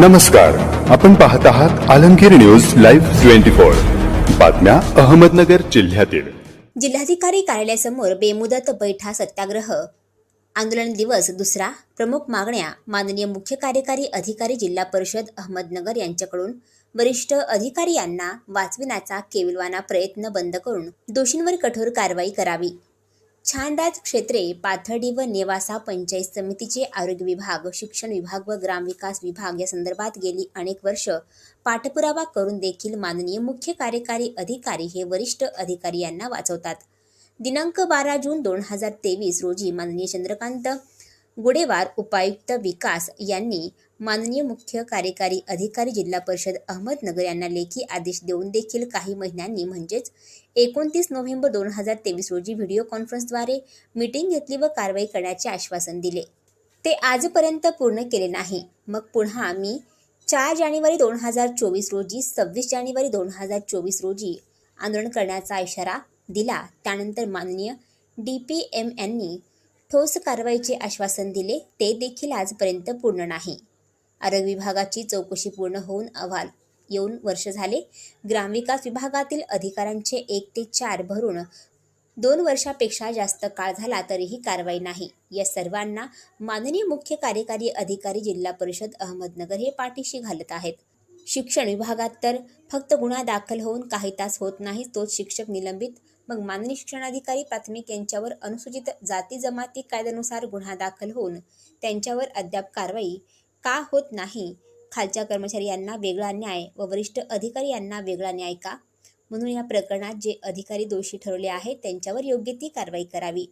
नमस्कार. आपण पाहत आहात Alamgir news live twenty four. बातम्या अहमदनगर जिल्ह्यातील. जिल्हाधिकारी कार्यालयासमोर बेमुदत बैठा सत्याग्रह. आंदोलन दिवस दुसरा. प्रमुख मागण्या माननीय मुख्य कार्यकारी अधिकारी जिल्हा परिषद अहमदनगर यांच्याकडून. वरिष्ठ अधिकारी यांना वाचविण्याचा केविलवाना प्रयत्न बंद करून दोषींवर कठोर कारवाई करावी. छानदाज क्षेत्रे पाथर्डी व नेवासा पंचायत समितीचे आरोग्य विभाग शिक्षण विभाग व ग्रामविकास विभाग या संदर्भात गेली अनेक वर्ष पाठपुरावा करून देखील माननीय मुख्य कार्यकारी अधिकारी हे वरिष्ठ अधिकारी यांना वाचवतात. दिनांक बारा जून दोन हजार तेवीस रोजी माननीय चंद्रकांत गुडेवार उपायुक्त विकास यांनी माननीय मुख्य कार्यकारी अधिकारी जिल्हा परिषद अहमदनगर यांना लेखी आदेश देऊन देखील काही महिन्यांनी म्हणजेच एकोणतीस नोव्हेंबर दोन हजार तेवीस रोजी व्हिडिओ कॉन्फरन्सद्वारे मीटिंग घेतली व कारवाई करण्याचे आश्वासन दिले. ते आजपर्यंत पूर्ण केले नाही. मग पुन्हा मी चार जानेवारी दोन हजार चोवीस रोजी सव्वीस जानेवारी दोन हजार चोवीस रोजी आंदोलन करण्याचा इशारा दिला. त्यानंतर माननीय डी पी एम यांनी ठोस कारवाईचे आश्वासन दिले. ते देखील आजपर्यंत पूर्ण नाही. आरोग्य विभागाची चौकशी पूर्ण होऊन अहवाल येऊन वर्ष झाले. ग्रामविकास विभागातील अधिकाऱ्यांचे एक ते चार भरून दोन वर्षापेक्षा जास्त काळ झाला तरीही कारवाई नाही. या सर्वांना माननीय मुख्य कार्यकारी अधिकारी जिल्हा परिषद अहमदनगर हे पाठीशी घालत आहेत. शिक्षण विभागात तर फक्त गुन्हा दाखल होऊन काही तास होत नाही तोच शिक्षक निलंबित. मग माननीय शिक्षणाधिकारी प्राथमिक यांच्यावर अनुसूचित जाती जमाती कायद्यानुसार गुन्हा दाखल होऊन त्यांच्यावर अद्याप कारवाई का होत नाही? खालच्या कर्मचारी यांना वेगळा न्याय व वरिष्ठ अधिकारी यांना वेगळा न्याय का? म्हणून या प्रकरणात जे अधिकारी दोषी ठरवले आहेत त्यांच्यावर योग्य ती कारवाई करावी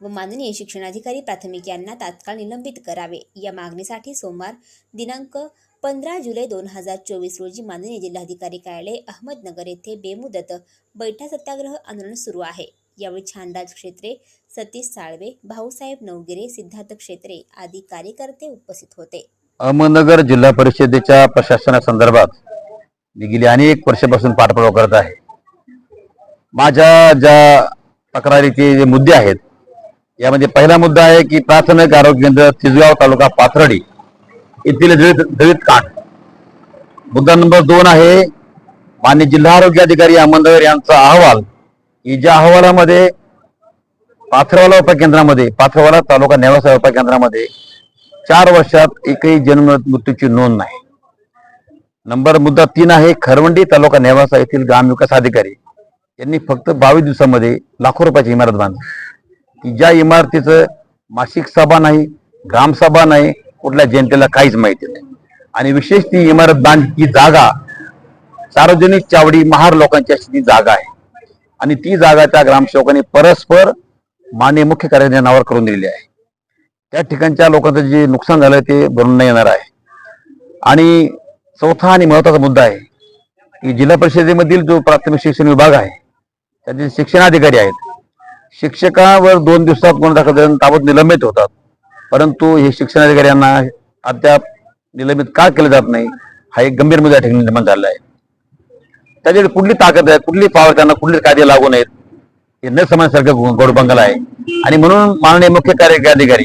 व माननीय शिक्षणाधिकारी प्राथमिक यांना तात्काळ निलंबित करावे. या मागणीसाठी सोमवार दिनांक पंधरा जुलै दोन हजार चोवीस रोजी माननीय जिल्हाधिकारी कार्यालय अहमदनगर येथे बेमुदत बैठा सत्याग्रह आंदोलन सुरू आहे. यावेळी छानराज क्षेत्रे सतीश साळवे भाऊसाहेब नवगिरे सिद्धार्थ क्षेत्रे आदी कार्यकर्ते उपस्थित होते. अहमदनगर जिल्हा परिषदेच्या प्रशासनासंदर्भात मी गेली अनेक वर्षापासून पाठपुरावा करत आहे. माझ्या ज्या तक्रारीचे जे मुद्दे आहेत यामध्ये पहिला मुद्दा आहे की प्राथमिक आरोग्य केंद्र तिजगाव तालुका पाथर्डी येथील दलित दलित कांड. मुद्दा नंबर दोन आहे मान्य जिल्हा आरोग्य अधिकारी अहमदनगर यांचा अहवाल की ज्या अहवालामध्ये पाथरवाला उपकेंद्रामध्ये पाथरवाला तालुका नेवासा उपकेंद्रामध्ये चार वर्षात एकही जन्म मृत्यूची नोंद नाही. नंबर मुद्दा तीन आहे खरवंडी तालुका नेवासा येथील ग्रामविकास अधिकारी यांनी फक्त बावीस दिवसामध्ये लाखो रुपयाची इमारत बांधली. की ज्या इमारतीचं मासिक सभा नाही ग्रामसभा नाही कुठल्या जनतेला काहीच माहिती नाही. आणि विशेष ती इमारत बांध ही जागा सार्वजनिक चावडी महार लोकांची अशी ती जागा आहे. आणि ती जागा त्या ग्रामसेवकांनी परस्पर माननीय मुख्य कार्यालय नावावर करून दिलेली आहे. त्या ठिकाणच्या लोकांचं जे नुकसान झालं ते भरून नाही येणार आहे. आणि चौथा आणि महत्त्वाचा मुद्दा आहे की जिल्हा परिषदेमधील जो प्राथमिक शिक्षण विभाग आहे त्याचे शिक्षणाधिकारी आहेत. शिक्षकावर दोन दिवसात गुन्हा दाखल झाल्यानं ताबत निलंबित होतात. परंतु हे शिक्षणाधिकाऱ्यांना अद्याप निलंबित का केलं जात नाही हा एक गंभीर मुद्दा ठिकाणी निर्माण झाला आहे. त्याच्याकडे कुठली ताकद आहे कुठली पावर त्यांना कुठले कार्य लागू नयेत हे न समजण्यासारखं गोडबंगल आहे. आणि म्हणून माननीय मुख्य कार्यकारी अधिकारी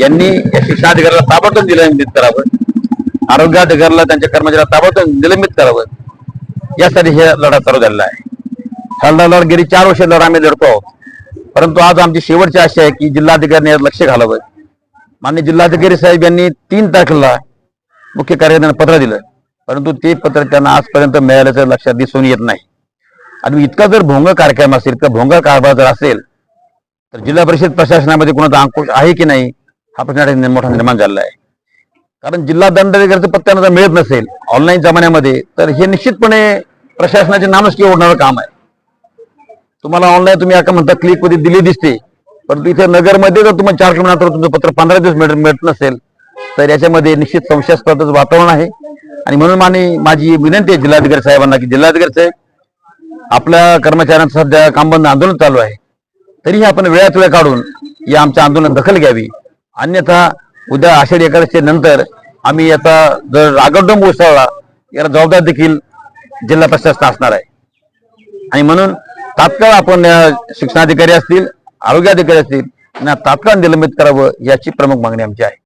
यांनी शिक्षा अधिकाऱ्याला ताबडतोब निलंबित करावं. आरोग्य अधिकाऱ्याला त्यांच्या कर्मचाऱ्याला ताबडतोब निलंबित करावं. यासाठी हे लढा चालू झालेला आहे. हा लढा गेली चार वर्ष लढा आम्ही लढतो आहोत. परंतु आज आमची शेवटची आशा आहे की जिल्हाधिकाऱ्यांनी यात लक्ष घालावं. मान्य जिल्हाधिकारी साहेब यांनी तीन तारखेला मुख्य कार्यकर्त्यांना पत्र दिलं. परंतु ते पत्र त्यांना आजपर्यंत मिळाल्याचं लक्षात दिसून येत नाही. आणि इतका जर भोंग कार्यक्रम असेल तर भोंग कारभार जर असेल तर जिल्हा परिषद प्रशासनामध्ये कोणाचा अंकुश आहे की नाही हा प्रश्न मोठा निर्माण झालेला आहे. कारण जिल्हा दंडाधिकाऱ्याचं पत्त्यानं जर मिळत नसेल ऑनलाईन जमान्यामध्ये तर हे निश्चितपणे प्रशासनाचे नामस्की ओढणारं काम आहे. तुम्हाला ऑनलाईन तुम्ही आता म्हणता क्लिकमध्ये दिली दिसते परंतु इथे नगरमध्ये जर तुम्हाला चार किलोमीटर तुमचं पत्र पंधरा दिवस मिळत मिळत नसेल तर याच्यामध्ये निश्चित संशयास्पदच वातावरण आहे. आणि म्हणून माने माझी विनंती आहे जिल्हाधिकारी साहेबांना की जिल्हाधिकारी साहेब आपल्या कर्मचाऱ्यांचं सध्या कामबंद आंदोलन चालू आहे. तरीही आपण वेळात वेळ काढून या आमच्या आंदोलनात दखल घ्यावी. अन्यथा उद्या आषाढी एकादशी नंतर आम्ही याचा जर रागडोंब उसळला याला जबाबदार देखील जिल्हा प्रशासन असणार आहे. आणि म्हणून तात्काळ आपण शिक्षणाधिकारी असतील आरोग्य अधिकारी असतील यांना तात्काळ निलंबित करावं याची प्रमुख मागणी आमची आहे.